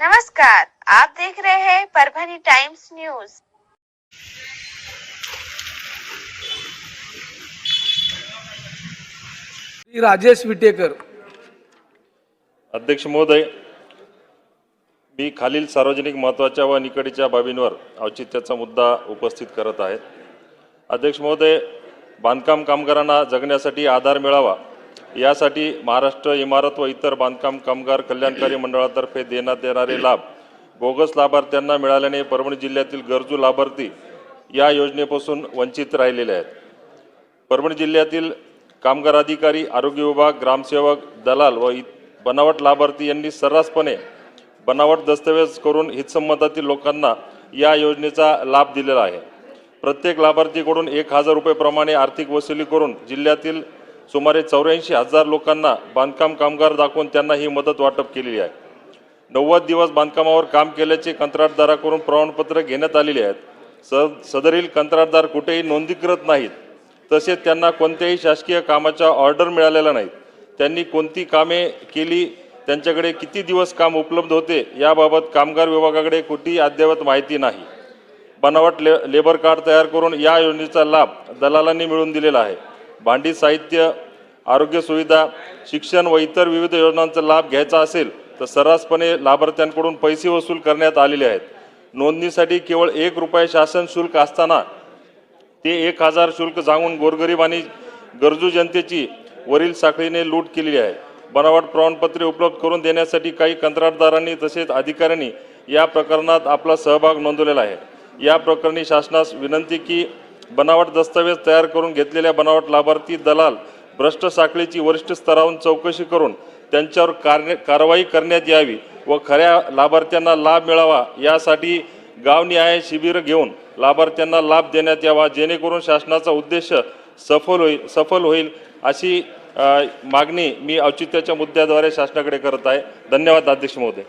नमस्कार आप देख रहे हैं परभनी टाइम्स न्यूज। श्री राजेश विटेकर। अध्यक्ष महोदय मी खालील सार्वजनिक महत्त्वाच्या व निकडीच्या बाबींवर औचित्याचा मुद्दा उपस्थित करत आहे. अध्यक्ष महोदय बांधकाम कामगारांना जगण्यासाठी आधार मिळावा यासाठी महाराष्ट्र इमारत व इतर बांधकाम कामगार कल्याणकारी मंडळातर्फे देण्यात येणारे लाभ बोगस लाभार्थ्यांना मिळाल्याने परभणी जिल्ह्यातील गरजू लाभार्थी या योजनेपासून वंचित राहिलेले आहेत. परभणी जिल्ह्यातील कामगार अधिकारी आरोग्य विभाग ग्रामसेवक दलाल व बनावट लाभार्थी यांनी सर्रासपणे बनावट दस्तऐवज करून हितसंमतातील लोकांना या योजनेचा लाभ दिलेला आहे. प्रत्येक लाभार्थीकडून एक हजार रुपयेप्रमाणे आर्थिक वसुली करून जिल्ह्यातील सुमारे चौऱ्याऐंशी हजार लोकांना बांधकाम कामगार दाखवून त्यांना ही मदत वाटप केलेली आहे. नव्वद दिवस बांधकामावर काम केल्याचे कंत्राटदाराकडून प्रमाणपत्र घेण्यात आलेले आहेत. स सदरील कंत्राटदार कुठेही नोंदीकृत नाहीत. तसेच त्यांना कोणत्याही शासकीय कामाच्या ऑर्डर मिळालेल्या नाहीत. त्यांनी कोणती कामे केली त्यांच्याकडे किती दिवस काम उपलब्ध होते याबाबत कामगार विभागाकडे कुठेही अद्ययावत माहिती नाही. बनावट ले लेबर कार्ड तयार करून या योजनेचा लाभ दलालांनी मिळवून दिलेला आहे. भांडी साहित्य आरोग्य सुविधा शिक्षण व इतर विविध योजनांचा लाभ घ्यायचा असेल तर सर्रासपणे लाभार्थ्यांकडून पैसे वसूल करण्यात आलेले आहेत. नोंदणीसाठी केवळ एक रुपये शासन शुल्क असताना ते एक हजार शुल्क सांगून गोरगरीब आणि गरजू जनतेची वरील साखळीने लूट केलेली आहे. बनावट प्रमाणपत्रे उपलब्ध करून देण्यासाठी काही कंत्राटदारांनी तसेच अधिकाऱ्यांनी या प्रकरणात आपला सहभाग नोंदवलेला आहे. या प्रकरणी शासनास विनंती की बनावट दस्तावेज तयार करून घेतलेल्या बनावट लाभार्थी दलाल भ्रष्ट साखळीची वरिष्ठ स्तरावरून चौकशी करून त्यांच्यावर कारणे कारवाई करण्यात यावी व खऱ्या लाभार्थ्यांना लाभ मिळावा यासाठी गावनिहाय शिबिर घेऊन लाभार्थ्यांना लाभ देण्यात यावा जेणेकरून शासनाचा उद्देश सफल होईल सफल होईल अशी मागणी मी औचित्याच्या मुद्द्याद्वारे शासनाकडे करत आहे. धन्यवाद अध्यक्ष महोदय.